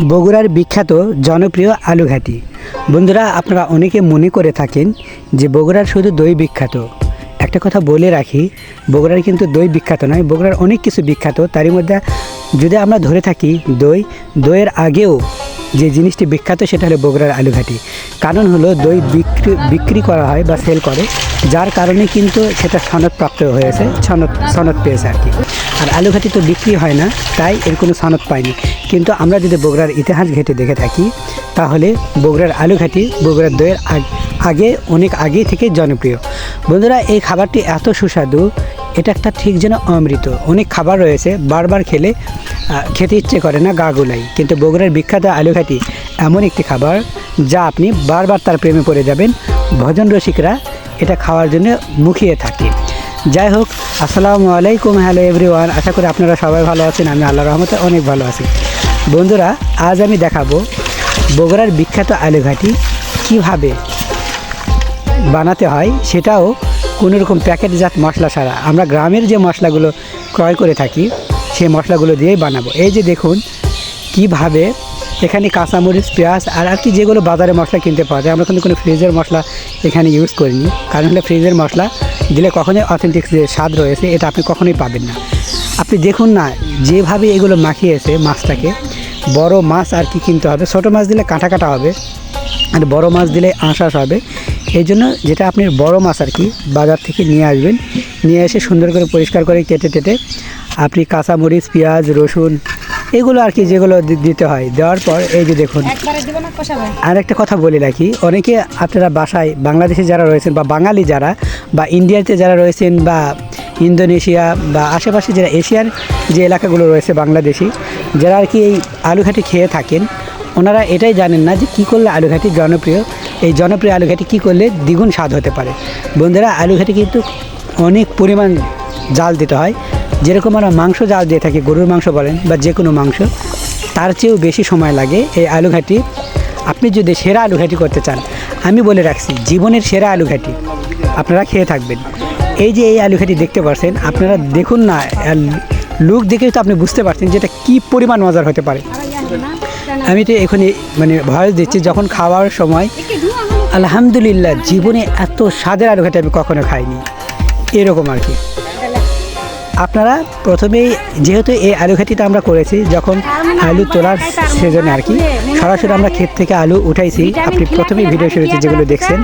বগুড়ার বিখ্যাত জনপ্রিয় আলুঘাটি। বন্ধুরা, আপনারা অনেকে মনে করে থাকেন যে বগুড়ার শুধু দই বিখ্যাত। একটা কথা বলে রাখি, বগুড়ার কিন্তু দই বিখ্যাত নয়, বগুড়ার অনেক কিছু বিখ্যাত। তারই মধ্যে যদি আমরা ধরে থাকি দই, দইয়ের আগেও যে জিনিসটি বিখ্যাত সেটা হলো বগুড়ার আলুঘাটি। কারণ হলো দই বিক্রি বিক্রি করা হয় বা সেল করে, যার কারণে কিন্তু সেটা সনদপ্রাপ্ত হয়েছে, সনদ সনদ পেয়েছে আর কি। আর আলুঘাটি তো বিক্রি হয় না, তাই এর কোনো সনদ পায়নি। কিন্তু আমরা যদি বগুড়ার ইতিহাস ঘেটে দেখে থাকি, তাহলে বগুড়ার আলুঘাটি বগুড়ার দইয়ের আগে অনেক আগে থেকে জনপ্রিয়। বন্ধুরা, এই খাবারটি এত সুস্বাদু, এটা একটা ঠিক যেন অমৃত। অনেক খাবার রয়েছে, বারবার খেলে খেতে ইচ্ছে করে না, গা গুলাই। কিন্তু বগুড়ার বিখ্যাত আলুঘাটি এমন একটি খাবার, যা আপনি বারবার তার প্রেমে পড়ে যাবেন। ভজন রসিকরা এটা খাওয়ার জন্য মুখিয়ে থাকে। যাই হোক, আসসালামু আলাইকুম, হ্যালো এভরিওয়ান। আশা করি আপনারা সবাই ভালো আছেন, আমি আল্লাহ রহমতে অনেক ভালো আছি। বন্ধুরা, আজ আমি দেখাবো বগুড়ার বিখ্যাত আলুঘাটি কীভাবে বানাতে হয় সেটাও কোনো রকম প্যাকেটজাত মশলা ছাড়া। আমরা গ্রামের যে মশলাগুলো ক্রয় করে থাকি, সেই মশলাগুলো দিয়েই বানাবো। এই যে দেখুন, কীভাবে এখানে কাঁচামরিচ, পেঁয়াজ আর আর কি যেগুলো বাজারে মশলা কিনতে পাওয়া যায়, আমরা কিন্তু কোনো ফ্রিজের মশলা এখানে ইউজ করিনি। কারণ হলে ফ্রিজের মশলা দিলে কখনোই অথেন্টিক যে স্বাদ রয়েছে, এটা আপনি কখনোই পাবেন না। আপনি দেখুন না, যেভাবে এগুলো মাখিয়েছে মাছটাকে বড় মাছ আর কি কিনতে হবে। ছোটো মাছ দিলে কাঁটা কাটা হবে আর বড় মাছ দিলে আঁশাশ হবে। এই জন্য যেটা আপনি বড় মাছ আর কি বাজার থেকে নিয়ে আসবেন নিয়ে এসে সুন্দর করে পরিষ্কার করে কেটে টেটে আপনি কাঁচামরিচ পেঁয়াজ রসুন এগুলো আর কি যেগুলো দিতে হয়। দেওয়ার পর এই যে দেখুন। আর একটা কথা বলি রাখি অনেকে আপনারা বাসায় বাংলাদেশে যারা রয়েছেন বা বাঙালি যারা বা ইন্ডিয়াতে যারা রয়েছেন বা ইন্দোনেশিয়া বা আশেপাশে যারা এশিয়ার যে এলাকাগুলো রয়েছে বাংলাদেশি, যারা আর কি এই আলুঘাটি খেয়ে থাকেন, ওনারা এটাই জানেন না যে কী করলে আলুঘাটি জনপ্রিয়, এই জনপ্রিয় আলুঘাটি কী করলে দ্বিগুণ স্বাদ হতে পারে। বন্ধুরা, আলুঘাটি কিন্তু অনেক পরিমাণ জাল দিতে হয়, যেরকম আমরা মাংস জাল দিয়ে থাকি, গরুর মাংস বলেন বা যে কোনো মাংস, তার চেয়েও বেশি সময় লাগে এই আলুঘাটি। আপনি যদি সেরা আলুঘাটি করতে চান, আমি বলে রাখছি, জীবনের সেরা আলুঘাটি, আপনারা খেয়ে থাকবেন। এই যে এই আলুঘাটি দেখতে পাচ্ছেন আপনারা দেখুন না লুক দেখে তো আপনি বুঝতে পারছেন যে এটা কী পরিমাণ মজার হতে পারে। আমি তো এখনই মানে ভয়েস দিচ্ছি, যখন খাওয়ার সময় আলহামদুলিল্লাহ জীবনে এত স্বাদের আলুঘাটি আমি কখনো খাইনি। এরকম আর কি। আপনারা প্রথমেই যেহেতু এই আলুঘাটিটা আমরা করেছি, যখন আলু তোলার সিজনে আর কি, সরাসরি আমরা ক্ষেত থেকে আলু উঠাইছি। আপনি প্রথমেই ভিডিও শুরুতে যেগুলো দেখছেন,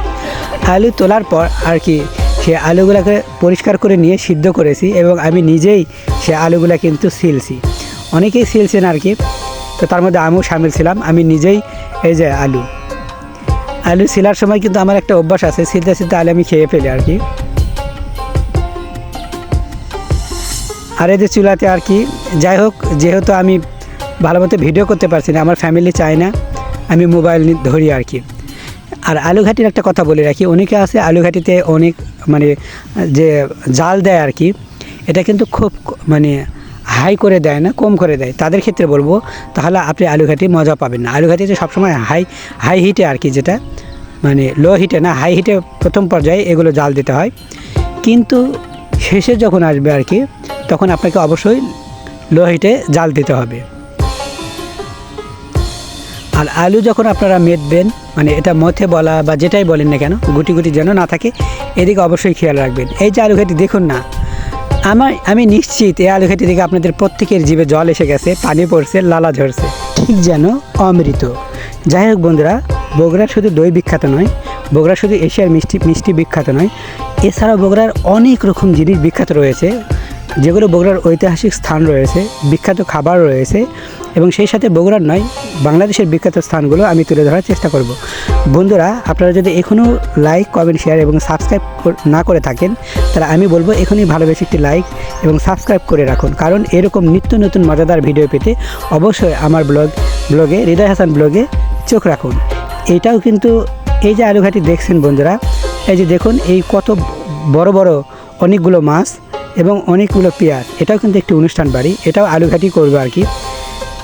আলু তোলার পর আর কি সে আলুগুলোকে পরিষ্কার করে নিয়ে সিদ্ধ করেছি এবং আমি নিজেই সে আলুগুলো কিন্তু সিলছি। অনেকেই সিলছেন আর কি, তো তার মধ্যে আমিও সামিল ছিলাম। আমি নিজেই এই যে আলু আলু সিলার সময় কিন্তু আমার একটা অভ্যাস আছে, সিলতে সিলতে আলু আমি খেয়ে ফেলি আর কি। আর এদের চুলাতে আর কি, যাই হোক, যেহেতু আমি ভালো মতো ভিডিও করতে পারছি না, আমার ফ্যামিলি চায় না, আমি মোবাইল ধরি আর কি। আর আলুঘাটির একটা কথা বলে রাখি, অনেকে আছে আলুঘাটিতে অনেক মানে যে জাল দেয় আর কি, এটা কিন্তু খুব মানে হাই করে দেয় না, কম করে দেয়। তাদের ক্ষেত্রে বলব, তাহলে আপনি আলুঘাটি মজা পাবেন না। আলুঘাটিতে সবসময় হাই হাই হিটে আর কি যেটা মানে লো হিটে না, হাই হিটে প্রথম পর্যায়ে এগুলো জাল দিতে হয়। কিন্তু শেষে যখন আসবে আর কি, তখন আপনাকে অবশ্যই লো হিটে জাল দিতে হবে। আর আলু যখন আপনারা মেদবেন মানে এটা মথে বলা বা যেটাই বলেন না কেন, গুটি গুটি যেন না থাকে, এদিকে অবশ্যই খেয়াল রাখবেন। এই যে আলুঘাটি দেখুন না, আমার, আমি নিশ্চিত এই আলুঘাটি থেকে আপনাদের প্রত্যেকের জীবে জল এসে গেছে, পানি পড়ছে, লালা ঝরছে। ঠিক যেন অমৃত। যাই হোক বন্ধুরা, বগুড়া শুধু দই বিখ্যাত নয়, বগুড়া শুধু এশিয়ার মিষ্টি মিষ্টি বিখ্যাত নয়, এছাড়াও বগুড়ার অনেক রকম জিনিস বিখ্যাত রয়েছে। যেগুলো বগুড়ার ঐতিহাসিক স্থান রয়েছে, বিখ্যাত খাবার রয়েছে এবং সেই সাথে বগুড়ার নয়, বাংলাদেশের বিখ্যাত স্থানগুলো আমি তুলে ধরার চেষ্টা করব। বন্ধুরা, আপনারা যদি এখনও লাইক কমেন্ট শেয়ার এবং সাবস্ক্রাইব না করে থাকেন, তাহলে আমি বলব এখনই ভালোবেসে একটি লাইক এবং সাবস্ক্রাইব করে রাখুন। কারণ এরকম নিত্য নতুন মজাদার ভিডিও পেতে অবশ্যই আমার ব্লগ ব্লগে হৃদয় হাসান ব্লগে চোখ রাখুন। এটাও কিন্তু এই যে আলুঘাটি দেখছেন বন্ধুরা, এই যে দেখুন, এই কত বড় বড় অনেকগুলো মাছ এবং অনেকগুলো পেঁয়াজ এটাও কিন্তু একটি অনুষ্ঠান বাড়ি। এটাও আলুঘাটি করব আর কি।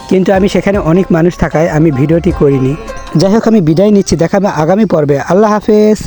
কিন্তু আমি সেখানে অনেক মানুষ থাকায় আমি ভিডিওটি করিনি। যাই হোক, আমি বিদায় নিচ্ছি। দেখাবে আগামী পর্বে। আল্লাহ হাফেজ।